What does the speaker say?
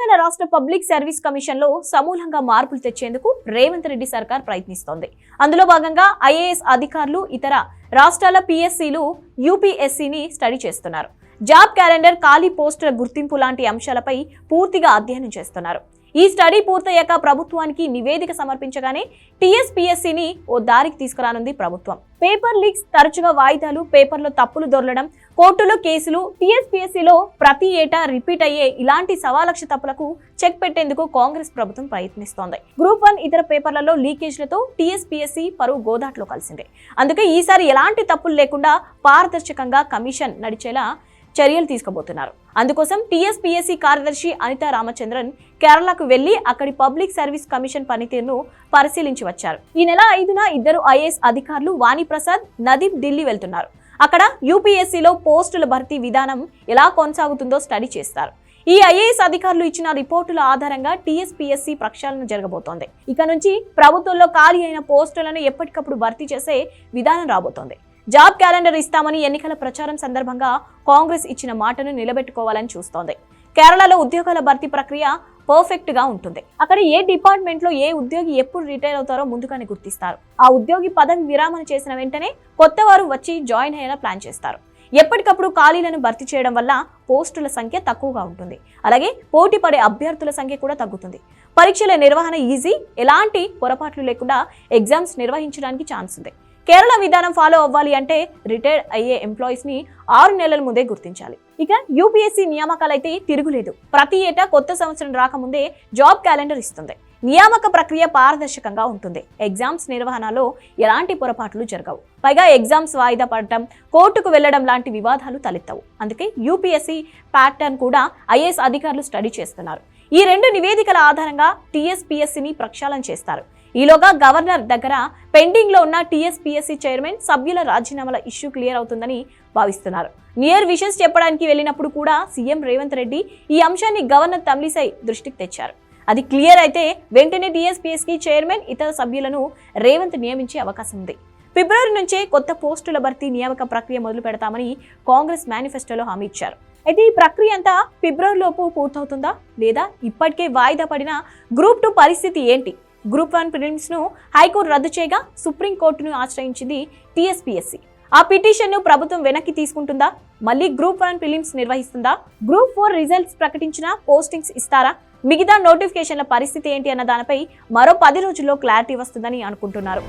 తెలంగాణ రాష్ట్ర public service కమిషన్లో సమూలంగా మార్పులు తెచ్చేందుకు రేవంత్ రెడ్డి సర్కార్ ప్రయత్నిస్తోంది. అందులో భాగంగా ఐఏఎస్ అధికారులు ఇతర రాష్ట్రాల పిఎస్సీలు యూపీఎస్సీని స్టడీ చేస్తున్నారు. జాబ్ క్యాలెండర్ ఖాళీ పోస్టుల గుర్తింపు లాంటి అంశాలపై పూర్తిగా అధ్యయనం చేస్తున్నారు. ఈ స్టడీ పూర్తయ్యాక ప్రభుత్వానికి నివేదిక సమర్పించగానే టీఎస్పీఎస్సీని ఓ దారికి తీసుకురానుంది ప్రభుత్వం. పేపర్ లీక్స్ తరచుగా వాయిదాలు పేపర్లో తప్పులు దొరలడం కోర్టులో కేసులు టీఎస్పీఎస్సీలో ప్రతి ఏటా రిపీట్ అయ్యే ఇలాంటి సవాలక్ష తప్పులకు చెక్ పెట్టేందుకు కాంగ్రెస్ ప్రభుత్వం ప్రయత్నిస్తోంది. గ్రూప్ వన్ ఇతర పేపర్లలో లీకేజ్లతో టీఎస్పీఎస్సీ పరువు గోదాట్లో కలిసింది. అందుకే ఈసారి ఎలాంటి తప్పులు లేకుండా పారదర్శకంగా కమిషన్ నడిచేలా చర్యలు తీసుకోబోతున్నారు అందుకోసం టీఎస్పీఎస్సీ కార్యదర్శి అనితా రామచంద్రన్ కేరళకు వెళ్ళి అక్కడి పబ్లిక్ సర్వీస్ కమిషన్ పనితీరును పరిశీలించి వచ్చారు. ఈ నెల ఐదున ఇద్దరు ఐఏఎస్ అధికారులు వాణిప్రసాద్ నదీప్ ఢిల్లీ వెళ్తున్నారు. అక్కడ యూపీఎస్సీలో పోస్టుల భర్తీ విధానం ఎలా కొనసాగుతుందో స్టడీ చేస్తారు. ఈ ఐఏఎస్ అధికారులు ఇచ్చిన రిపోర్టుల ఆధారంగా టీఎస్పీఎస్సీ ప్రక్షాళన జరగబోతోంది. ఇక నుంచి ప్రభుత్వంలో ఖాళీ అయిన పోస్టులను ఎప్పటికప్పుడు భర్తీ చేసే విధానం రాబోతోంది. జాబ్ క్యాలెండర్ ఇస్తామని ఎన్నికల ప్రచారం సందర్భంగా కాంగ్రెస్ ఇచ్చిన మాటను నిలబెట్టుకోవాలని చూస్తోంది. కేరళలో ఉద్యోగాల భర్తీ ప్రక్రియ పర్ఫెక్ట్గా ఉంటుంది. అక్కడ ఏ డిపార్ట్మెంట్లో ఏ ఉద్యోగి ఎప్పుడు రిటైర్ అవుతారో ముందుగానే గుర్తిస్తారు. ఆ ఉద్యోగి పదవి విరామణ చేసిన వెంటనే కొత్త వారు వచ్చి జాయిన్ అయ్యేలా ప్లాన్ చేస్తారు. ఎప్పటికప్పుడు ఖాళీలను భర్తీ చేయడం వల్ల పోస్టుల సంఖ్య తక్కువగా ఉంటుంది. అలాగే పోటీ పడే అభ్యర్థుల సంఖ్య కూడా తగ్గుతుంది. పరీక్షల నిర్వహణ ఈజీ ఎలాంటి పొరపాట్లు లేకుండా ఎగ్జామ్స్ నిర్వహించడానికి ఛాన్స్ ఉంది. కేరళ విధానం ఫాలో అవ్వాలి అంటే రిటైర్డ్ అయ్యే ఎంప్లాయీస్ని ఆరు నెలల ముందే గుర్తించాలి. ఇక యూపీఎస్సీ నియామకాలైతే తిరుగులేదు. ప్రతి ఏటా కొత్త సంవత్సరం రాకముందే జాబ్ క్యాలెండర్ ఇస్తుంది. నియామక ప్రక్రియ పారదర్శకంగా ఉంటుంది. ఎగ్జామ్స్ నిర్వహణలో ఎలాంటి పొరపాట్లు జరగవు. పైగా ఎగ్జామ్స్ వాయిదా పడటం కోర్టుకు వెళ్ళడం లాంటి వివాదాలు తలెత్తవు. అందుకే యూపీఎస్సీ ప్యాటర్న్ కూడా ఐఏఎస్ అధికారులు స్టడీ చేస్తున్నారు. ఈ రెండు నివేదికల ఆధారంగా టీఎస్పీఎస్సీని ప్రక్షాళన చేస్తారు. ఈలోగా గవర్నర్ దగ్గర పెండింగ్లో ఉన్న టీఎస్పీఎస్సీ చైర్మన్ సభ్యుల రాజీనామాల ఇష్యూ క్లియర్ అవుతుందని భావిస్తున్నారు. నియర్ విషన్స్ చెప్పడానికి వెళ్ళినప్పుడు కూడా సీఎం రేవంత్ రెడ్డి ఈ అంశాన్ని గవర్నర్ తమిళిసై దృష్టికి తెచ్చారు. అది క్లియర్ అయితే వెంటనే టీఎస్పీఎస్కి చైర్మన్ ఇతర సభ్యులను రేవంత్ నియమించే అవకాశం ఉంది. ఫిబ్రవరి నుంచే కొత్త పోస్టుల భర్తీ నియామక ప్రక్రియ మొదలు పెడతామని కాంగ్రెస్ మేనిఫెస్టోలో హామీ ఇచ్చారు. అయితే ఈ ప్రక్రియ అంతా ఫిబ్రవరిలోపు పూర్తవుతుందా లేదా ఇప్పటికే వాయిదా పడిన గ్రూప్ టూ పరిస్థితి ఏంటి? గ్రూప్ వన్ ప్రిలిమ్స్ను హైకోర్టు రద్దు చేయగా సుప్రీంకోర్టును ఆశ్రయించింది టీఎస్పీఎస్సీ ఆ పిటిషన్ను ప్రభుత్వం వెనక్కి తీసుకుంటుందా? మళ్ళీ గ్రూప్ వన్ ప్రిలిమ్స్ నిర్వహిస్తుందా? గ్రూప్ ఫోర్ రిజల్ట్స్ ప్రకటించిన పోస్టింగ్స్ ఇస్తారా? మిగతా నోటిఫికేషన్ల పరిస్థితి ఏంటి అన్న దానిపై మరో పది రోజుల్లో క్లారిటీ వస్తుందని అనుకుంటున్నారు.